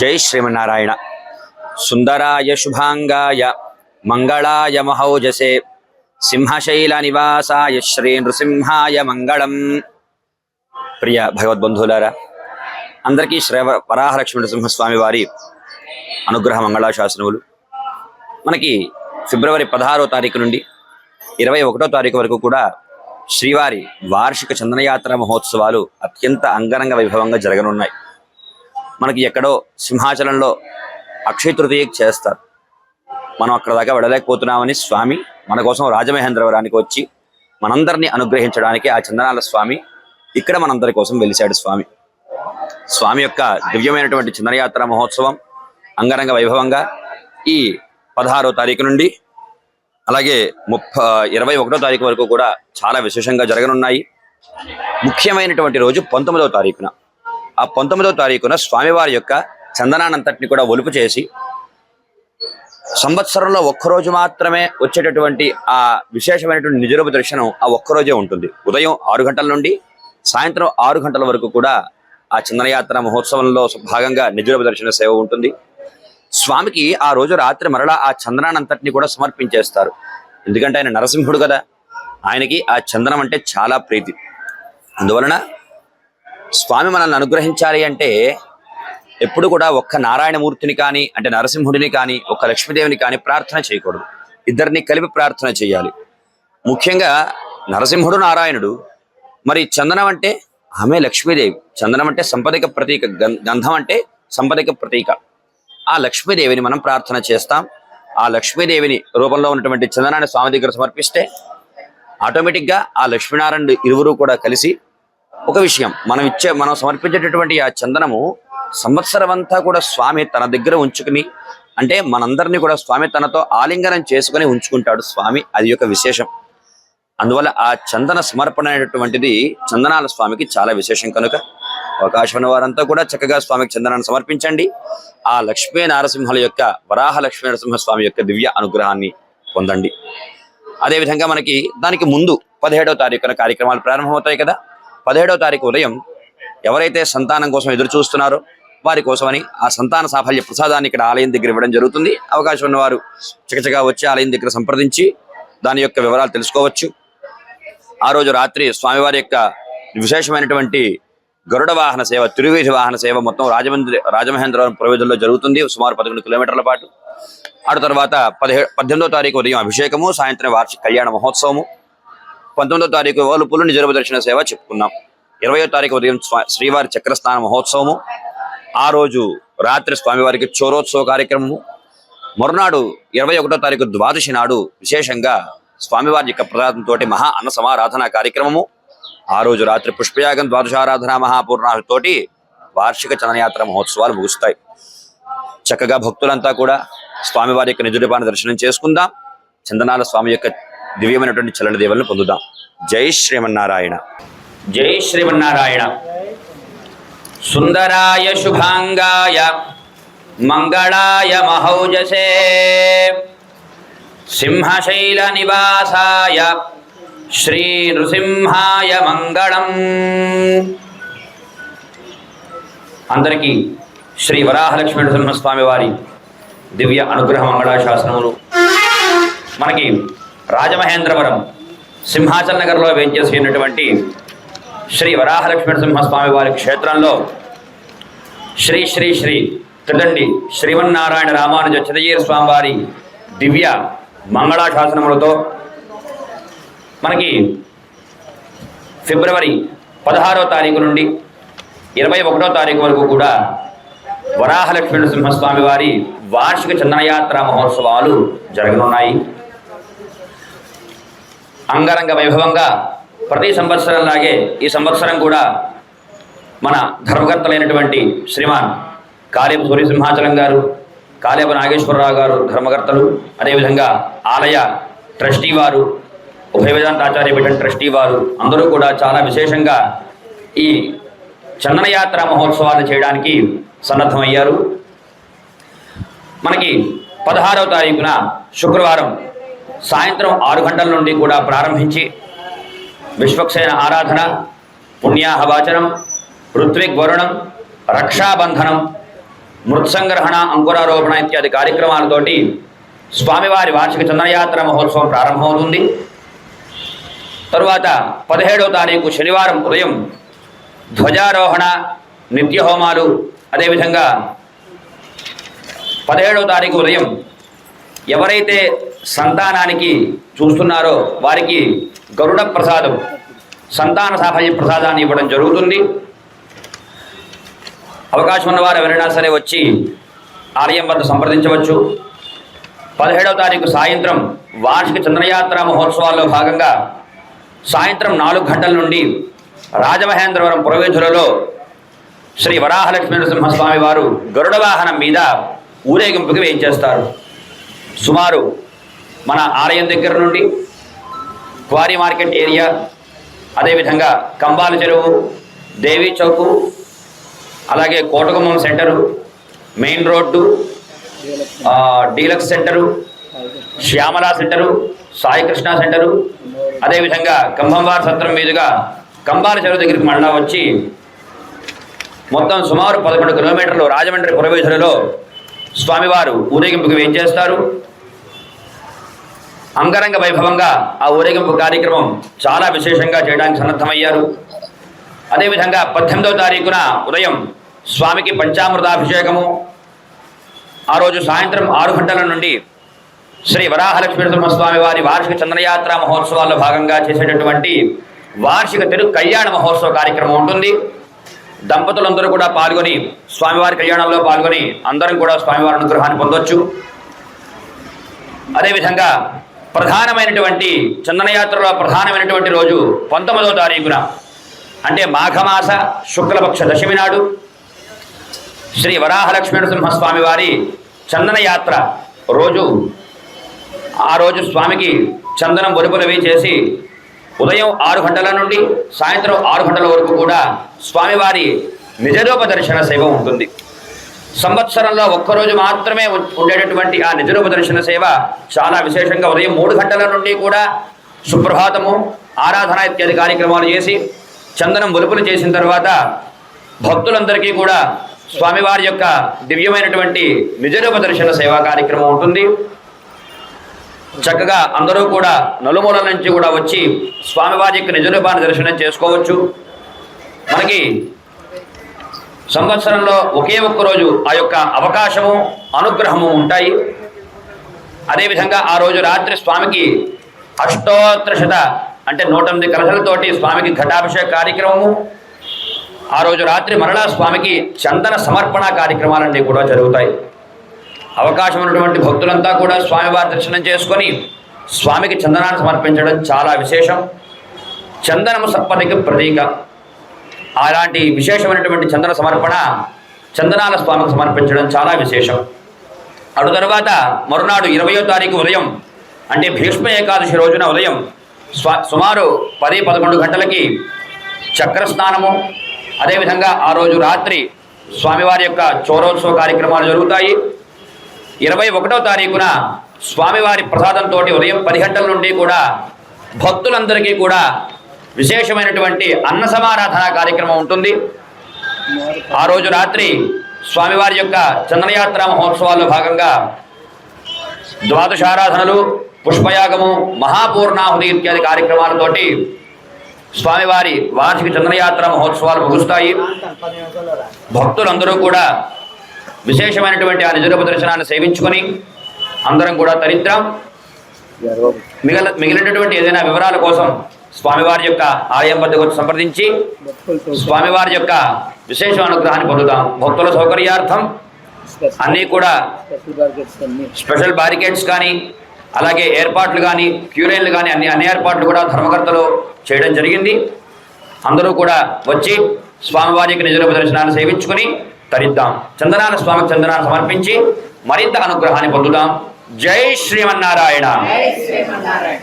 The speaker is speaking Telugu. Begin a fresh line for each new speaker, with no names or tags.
జై శ్రీమన్నారాయణ. సుందరాయ శుభాంగాయ మంగళాయ మహౌజసే సింహశైల నివాసాయ శ్రీ నృసింహాయ మంగళం. ప్రియ భగవద్బంధువులారా అందరికీ శ్రీ వరాహలక్ష్మి నృసింహస్వామి వారి అనుగ్రహ మంగళాశాసనములు. మనకి ఫిబ్రవరి పదహారో తారీఖు నుండి ఇరవై ఒకటో తారీఖు వరకు కూడా శ్రీవారి వార్షిక చందనయాత్ర మహోత్సవాలు అత్యంత అంగరంగ వైభవంగా జరగనున్నాయి. మనకి ఎక్కడో సింహాచలంలో అక్షయ తృతీయకి చేస్తారు. మనం అక్కడ దాకా వెళ్ళలేకపోతున్నామని స్వామి మన కోసం రాజమహేంద్రవరానికి వచ్చి మనందరినీ అనుగ్రహించడానికి ఆ చందనాల స్వామి ఇక్కడ మనందరి కోసం వెలిశాడు స్వామి. స్వామి యొక్క దివ్యమైనటువంటి చందనయాత్ర మహోత్సవం అంగరంగ వైభవంగా ఈ పదహారో తారీఖు నుండి అలాగే ముప్ప ఇరవై ఒకటో తారీఖు వరకు కూడా చాలా విశేషంగా జరగనున్నాయి. ముఖ్యమైనటువంటి రోజు పంతొమ్మిదవ తారీఖున. ఆ పంతొమ్మిదవ తారీఖున స్వామివారి యొక్క చందనానంతటిని కూడా ఒలుపు చేసి సంవత్సరంలో ఒక్కరోజు మాత్రమే వచ్చేటటువంటి ఆ విశేషమైనటువంటి నిజరూప దర్శనం ఆ ఒక్కరోజే ఉంటుంది. ఉదయం ఆరు గంటల నుండి సాయంత్రం ఆరు గంటల వరకు కూడా ఆ చందనయాత్ర మహోత్సవంలో భాగంగా నిజరూప దర్శన సేవ ఉంటుంది. స్వామికి ఆ రోజు రాత్రి మరలా ఆ చందనానంతటిని కూడా సమర్పించేస్తారు. ఎందుకంటే ఆయన నరసింహుడు కదా. ఆయనకి ఆ చందనం అంటే చాలా ప్రీతి. అందువలన స్వామి మనల్ని అనుగ్రహించాలి అంటే ఎప్పుడు కూడా ఒక్క నారాయణమూర్తిని కానీ అంటే నరసింహుడిని కానీ ఒక్క లక్ష్మీదేవిని కానీ ప్రార్థన చేయకూడదు. ఇద్దరిని కలిపి ప్రార్థన చేయాలి. ముఖ్యంగా నరసింహుడు నారాయణుడు. మరి చందనం అంటే ఆమె లక్ష్మీదేవి. చందనం అంటే సంపదిక ప్రతీక గం- గంధం అంటే సంపదిక ప్రతీక. ఆ లక్ష్మీదేవిని మనం ప్రార్థన చేస్తాం. ఆ లక్ష్మీదేవిని రూపంలో ఉన్నటువంటి చందనాన్ని స్వామి దగ్గర సమర్పిస్తే ఆటోమేటిక్గా ఆ లక్ష్మీనారాయణుడు ఇరువురు కూడా కలిసి ఒక విషయం మనం ఇచ్చే మనం సమర్పించేటటువంటి ఆ చందనము సంవత్సరం అంతా కూడా స్వామి తన దగ్గర ఉంచుకుని అంటే మనందరినీ కూడా స్వామి తనతో ఆలింగనం చేసుకుని ఉంచుకుంటాడు స్వామి. అది యొక్క విశేషం. అందువల్ల ఆ చందన సమర్పణ అనేటటువంటిది చందనాల స్వామికి చాలా విశేషం కనుక. అవకాశం ఉన్న వారంతా కూడా చక్కగా స్వామికి చందనాన్ని సమర్పించండి. ఆ లక్ష్మీ నారసింహుల యొక్క వరాహ లక్ష్మీ నరసింహ స్వామి యొక్క దివ్య అనుగ్రహాన్ని పొందండి. అదేవిధంగా మనకి దానికి ముందు పదిహేడవ తారీఖున కార్యక్రమాలు ప్రారంభమవుతాయి కదా. పదిహేడవ తారీఖు ఉదయం ఎవరైతే సంతానం కోసం ఎదురు చూస్తున్నారో వారి కోసమని ఆ సంతాన సాఫల్య ప్రసాదాన్ని ఇక్కడ ఆలయం దగ్గర ఇవ్వడం జరుగుతుంది. అవకాశం ఉన్నవారు చకచకా వచ్చి ఆలయం దగ్గర సంప్రదించి దాని యొక్క వివరాలు తెలుసుకోవచ్చు. ఆ రోజు రాత్రి స్వామివారి యొక్క విశేషమైనటువంటి గరుడ వాహన సేవ తిరువీధి వాహన సేవ మొత్తం రాజమండ్రి రాజమహేంద్రవరం ప్రవేశంలో జరుగుతుంది. సుమారు పదకొండు కిలోమీటర్ల పాటు. ఆడ తర్వాత పదిహే పద్దెనిమిదో తారీఖు ఉదయం అభిషేకము సాయంత్రం వార్షిక కళ్యాణ మహోత్సవము. పంతొమ్మిదో తారీఖు వలుపులు నిజరూప దర్శన సేవ చెప్పుకున్నాం. ఇరవయో తారీఖు ఉదయం శ్రీవారి చక్రస్నాన మహోత్సవము. ఆ రోజు రాత్రి స్వామివారికి చోరోత్సవ కార్యక్రమము. మరునాడు ఇరవై ఒకటో తారీఖు ద్వాదశి నాడు విశేషంగా స్వామివారి యొక్క ప్రసాదంతో మహా అన్న సమారాధన కార్యక్రమము. ఆ రోజు రాత్రి పుష్పయాగం ద్వాదశారాధన మహాపూర్ణాహుతోటి వార్షిక చందనయాత్ర మహోత్సవాలు ముగుస్తాయి. చక్కగా భక్తులంతా కూడా స్వామివారి యొక్క నిజరూపాన్ని దర్శనం చేసుకుందాం. చందనాల స్వామి యొక్క దివ్యమైనటువంటి చలన దేవులను పొందుదాం. జై శ్రీమన్నారాయణ. జై శ్రీమన్నారాయణ. సుందరాయ శుభాంగాయ మంగళాయ మహౌజసే సింహశైల నివాసాయ శ్రీ నృసింహాయ మంగళం. అందరికీ శ్రీ వరాహలక్ష్మీ నృసింహస్వామి వారి దివ్య అనుగ్రహ మంగళాశాసనములు. మనకి రాజమహేంద్రవరం సింహాచల్ నగర్లో వేంచేసి శ్రీ వరాహలక్ష్మీ నరసింహస్వామి వారి క్షేత్రంలో శ్రీ శ్రీ శ్రీ త్రిదండి శ్రీమన్నారాయణ రామానుజ చిరజీర స్వామివారి దివ్య మంగళాశాసనములతో మనకి ఫిబ్రవరి పదహారో తారీఖు నుండి ఇరవై ఒకటో తారీఖు వరకు కూడా వరాహలక్ష్మీ నరసింహస్వామి వారి వార్షిక చందనయాత్ర మహోత్సవాలు జరగనున్నాయి. అంగరంగ వైభవంగా ప్రతి సంవత్సరంలాగే ఈ సంవత్సరం కూడా మన ధర్మకర్తలైనటువంటి శ్రీమాన్ కాళేపు సూర్యసింహాచలం గారు కాళేపు నాగేశ్వరరావు గారు ధర్మకర్తలు అదేవిధంగా ఆలయ ట్రస్టీ వారు ఉభయ వేదాంత ఆచార్య పీఠం ట్రస్టీ వారు అందరూ కూడా చాలా విశేషంగా ఈ చందనయాత్ర మహోత్సవాన్ని చేయడానికి సన్నద్ధమయ్యారు. మనకి పదహారవ తారీఖున శుక్రవారం సాయంత్రం ఆరు గంటల నుండి కూడా ప్రారంభించి విశ్వక్సేన ఆరాధన పుణ్యాహవాచనం ఋత్విక్ రక్షాబంధనం మృత్సంగ్రహణ అంకురారోపణ ఇత్యాది కార్యక్రమాలతోటి స్వామివారి వార్షిక చంద్రయాత్ర మహోత్సవం ప్రారంభమవుతుంది. తరువాత పదిహేడవ తారీఖు శనివారం ఉదయం ధ్వజారోహణ నిత్యహోమాలు అదేవిధంగా పదిహేడవ తారీఖు ఉదయం ఎవరైతే సంతానానికి చూస్తున్నారో వారికి గరుడ ప్రసాదం సంతాన సాఫల్య ప్రసాదాన్ని ఇవ్వడం జరుగుతుంది. అవకాశం ఉన్నవారు ఎవరైనా సరే వచ్చి ఆలయం వద్ద సంప్రదించవచ్చు. పదిహేడవ తారీఖు సాయంత్రం వార్షిక చంద్రయాత్ర మహోత్సవాల్లో భాగంగా సాయంత్రం నాలుగు గంటల నుండి రాజమహేంద్రవరం పురవేధులలో శ్రీ వరాహలక్ష్మీ నరసింహస్వామి వారు గరుడ వాహనం మీద ఊరేగింపుకి వేయించేస్తారు. సుమారు మన ఆలయం దగ్గర నుండి క్వారీ మార్కెట్ ఏరియా అదేవిధంగా కంబాల చెరువు దేవీ చౌకు అలాగే Kotagummam centre main road deluxe centre Shyamala centre Saikrishna centre అదేవిధంగా కంభంవారి సత్రం మీదుగా కంబాల చెరువు దగ్గరికి మళ్ళా వచ్చి మొత్తం సుమారు పదకొండు కిలోమీటర్లు రాజమండ్రి పురవీధులలో స్వామివారు ఊరేగింపుకి వేయించేస్తారు అంగరంగ వైభవంగా ఆ ఊరేగింపు కార్యక్రమం చాలా విశేషంగా చేయడానికి సన్నద్ధమయ్యారు. అదేవిధంగా పద్దెనిమిదవ తారీఖున ఉదయం స్వామికి పంచామృతాభిషేకము ఆ రోజు సాయంత్రం ఆరు గంటల నుండి శ్రీ వరాహలక్ష్మీ నరసింహస్వామి వారి వార్షిక చంద్రయాత్ర మహోత్సవాల్లో భాగంగా చేసేటటువంటి వార్షిక తిరు కళ్యాణ మహోత్సవ కార్యక్రమం ఉంటుంది. దంపతులందరూ కూడా పాల్గొని స్వామివారి కళ్యాణంలో పాల్గొని అందరం కూడా స్వామివారి అనుగ్రహాన్ని పొందొచ్చు. అదేవిధంగా ప్రధానమైనటువంటి చందనయాత్రలో ప్రధానమైనటువంటి రోజు పంతొమ్మిదవ తారీఖున. అంటే మాఘమాస శుక్లపక్ష దశమి నాడు శ్రీ వరాహలక్ష్మీ నరసింహస్వామి వారి చందనయాత్ర రోజు. ఆ రోజు స్వామికి చందనం ఒలుపులవి చేసి ఉదయం ఆరు గంటల నుండి సాయంత్రం ఆరు గంటల వరకు కూడా స్వామివారి నిజరూప దర్శన సేవ ఉంటుంది. సంవత్సరంలో ఒక్కరోజు మాత్రమే ఉండేటటువంటి ఆ నిజరూప దర్శన సేవ చాలా విశేషంగా ఉదయం మూడు గంటల నుండి కూడా సుప్రభాతము ఆరాధన ఇత్యాది కార్యక్రమాలు చేసి చందనం ఒలుపులు చేసిన తర్వాత భక్తులందరికీ కూడా స్వామివారి యొక్క దివ్యమైనటువంటి నిజరూప దర్శన సేవా కార్యక్రమం ఉంటుంది. చక్కగా అందరూ కూడా నలుమూలల నుంచి కూడా వచ్చి స్వామివారి యొక్క నిజరూపాన్ని దర్శనం చేసుకోవచ్చు. మనకి సంవత్సరంలో ఒకే ఒక్క రోజు ఆ యొక్క అవకాశము అనుగ్రహము ఉంటాయి. అదేవిధంగా ఆ రోజు రాత్రి స్వామికి అష్టోత్తరశత అంటే నూట ఎనిమిది కలశలతోటి స్వామికి ఘటాభిషేక కార్యక్రమము. ఆ రోజు రాత్రి మరలా స్వామికి చందన సమర్పణ కార్యక్రమాలన్నీ కూడా జరుగుతాయి. అవకాశం ఉన్నటువంటి భక్తులంతా కూడా స్వామివారి దర్శనం చేసుకొని స్వామికి చందనాన్ని సమర్పించడం చాలా విశేషం. చందనము సంపదకి ప్రతీక. అలాంటి విశేషమైనటువంటి చందన సమర్పణ చందనాల స్వామికి సమర్పించడం చాలా విశేషం. అటు తర్వాత మరునాడు ఇరవయో తారీఖు ఉదయం అంటే భీష్మ ఏకాదశి రోజున ఉదయం స్వ సుమారు పది పదకొండు గంటలకి చక్ర స్నానము. అదేవిధంగా ఆ రోజు రాత్రి స్వామివారి యొక్క చోరోత్సవ కార్యక్రమాలు జరుగుతాయి. ఇరవై ఒకటో తారీఖున స్వామివారి ప్రసాదంతో ఉదయం పది గంటల నుండి కూడా భక్తులందరికీ కూడా విశేషమైనటువంటి అన్న సమారాధన కార్యక్రమం ఉంటుంది. ఆ రోజు రాత్రి స్వామివారి యొక్క చంద్రయాత్ర మహోత్సవాల్లో భాగంగా ద్వాదశారాధనలు పుష్పయాగము మహాపూర్ణాహుతి ఇత్యాది కార్యక్రమాలతోటి స్వామివారి వార్షిక చంద్రయాత్ర మహోత్సవాలు ముగుస్తాయి. భక్తులందరూ కూడా విశేషమైనటువంటి ఆ నిజరూప దర్శనాన్ని సేవించుకొని అందరం కూడా తరిద్దాం. మిగిలిన మిగిలినటువంటి ఏదైనా వివరాల కోసం స్వామివారి యొక్క ఆలయం వద్దకు సంప్రదించి స్వామివారి యొక్క విశేష అనుగ్రహాన్ని పొందుతాం. భక్తుల సౌకర్యార్థం అన్నీ కూడా స్పెషల్ బారికేడ్స్ కానీ అలాగే ఏర్పాట్లు కానీ క్యూరైన్లు కానీ అన్ని అన్ని ఏర్పాట్లు కూడా ధర్మకర్తలు చేయడం జరిగింది. అందరూ కూడా వచ్చి స్వామివారి యొక్క నిజరూప దర్శనాన్ని సేవించుకుని తరిద్దాం. చందనాన స్వామికి చందనాన్ని సమర్పించి మరింత అనుగ్రహాన్ని పొందుదాం. జై శ్రీమన్నారాయణ.
జై శ్రీమన్నారాయణ.